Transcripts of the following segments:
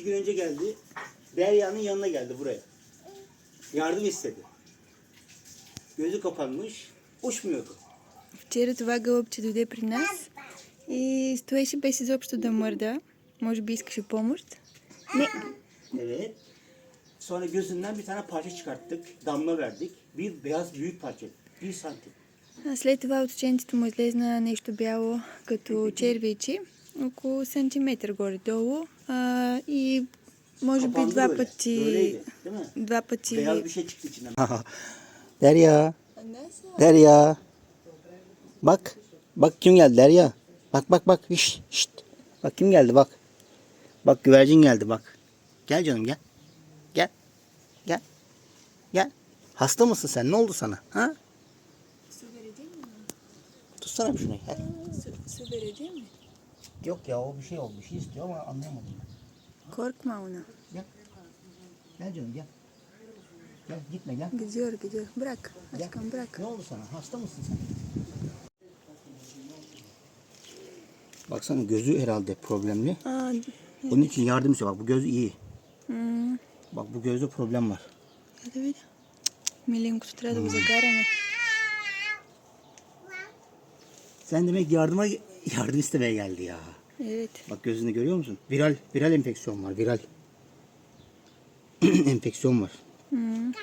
iki gün önce geldi. Derya'nın yanına geldi buraya. Yardım istedi. Gözü kapanmış. Uçmuyordu. Вчера това гълъбче дойде при нас и стоеше без изобщо да мърда. Може би искаше помощ. Не, Evet. Sonra gözünden bir tane parça çıkarttık. Damla verdik. Bir beyaz büyük parça. Bir santim. А след това от учениците му излезна нещо бяло като червейче, около сантиметър горе-долу. А, и може би Kapandı два böyle. пъти, Böyleydi. Değil mi? два пъти... Beyaz bir şey çıktı içinden. Derya. Анаса, Derya. Bak. Bak kim geldi Derya. Bak bak bak. Şşt, şşt. Bak kim geldi bak. Bak güvercin geldi bak. Gel canım gel. Gel. Gel. Gel. Hasta mısın sen? Ne oldu sana? Ha? Su vereceğim mi? Tutsana bir şunu. Gel. Su, su vereceğim mi? Yok ya o bir şey oldu. Bir şey istiyor ama anlayamadım. Korkma ona. Gel. Gel canım gel. Gel gitme gel. Gidiyor gidiyor. Bırak. Gel. Aşkım bırak. Ne oldu sana? Hasta mısın sen? Baksana gözü herhalde problemli. Aa, evet. Onun için yardım istiyor. Bak bu göz iyi. Hmm. Bak bu gözde problem var. Hadi bir. Milim tutradı bize hmm. garanı. Sen demek yardıma yardım istemeye geldi ya. Evet. Bak gözünü görüyor musun? Viral viral enfeksiyon var. Viral enfeksiyon var. М.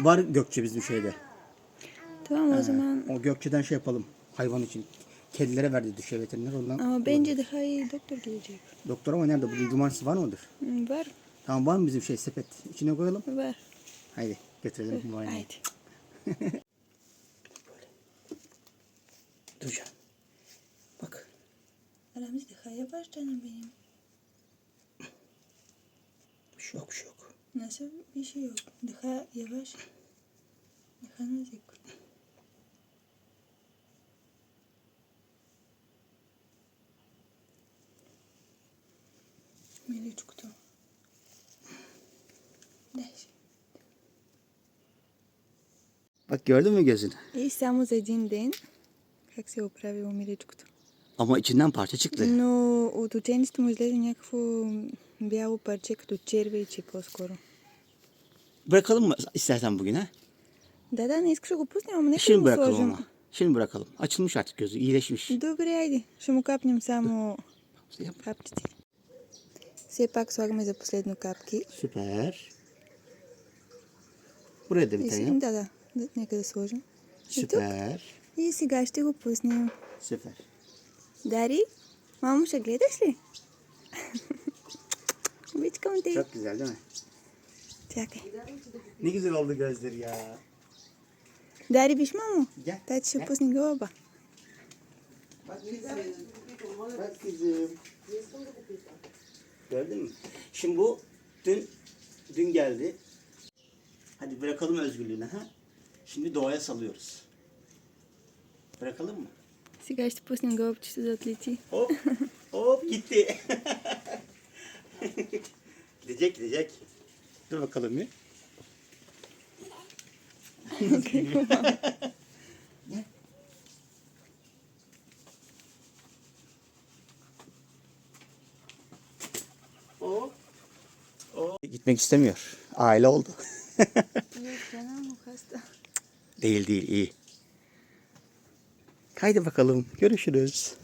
Var Gökçe bizim şeyde. Tamam o zaman. O Gökçe'den şey yapalım. Hayvan için. Kedilere verdi düşe veteriner ondan. Ama bence daha iyi doktor gelecek. Doktor ama nerede? Bugün cumartesi var mıdır? Var. Tamam var mı bizim şey sepet? İçine koyalım. Var. Haydi götürelim muayeneye. Haydi. Dur canım. Bak Ramzi daha yavaş canım benim. Bir şey yok bir şey yok. Nasıl bir şey yok. Daha yavaş. Daha nazik. Миличкото. Дай си. Bak gördün mü gözünü? И само за един ден как се е оправило миличкото. Ama içinden parça çıktı. Но от учениците му излезе някакво бяло парче, като червейче по-скоро. Bırakalım mı istersen bugün ha? Да, да, не искаш да го пуснем, ама нека да Şimdi го bırakalım сложим. onu. Şimdi bırakalım. Açılmış artık gözü. iyileşmiş. Добре, айде. Ще му капнем само капките. Все пак слагаме за последно капки. Süper. Buraya da bir И tane сега, yap. да, да, да, нека да сложим. И тук. Süper. И сега ще го пуснем. Süper. Daddy, mama mucha glitterli. Hiç komik değil. Çok güzel değil mi? Çakı. Ne güzel oldu gözleri ya. Daddy pişman mı? Gel. Daddy şu pusni goba. Bak kızım. Bak kızım. Gördün mü? Şimdi bu dün dün geldi. Hadi bırakalım özgürlüğünü ha. Şimdi doğaya salıyoruz. Bırakalım mı? Сега ще пуснем гълъбчето да отлети. Hop hop gitti. gidecek gidecek. Dur bakalım bir. Gel. Hop. Hop. Gitmek istemiyor. Aile oldu. Yok canım o hasta. değil değil iyi. Haydi bakalım. Görüşürüz.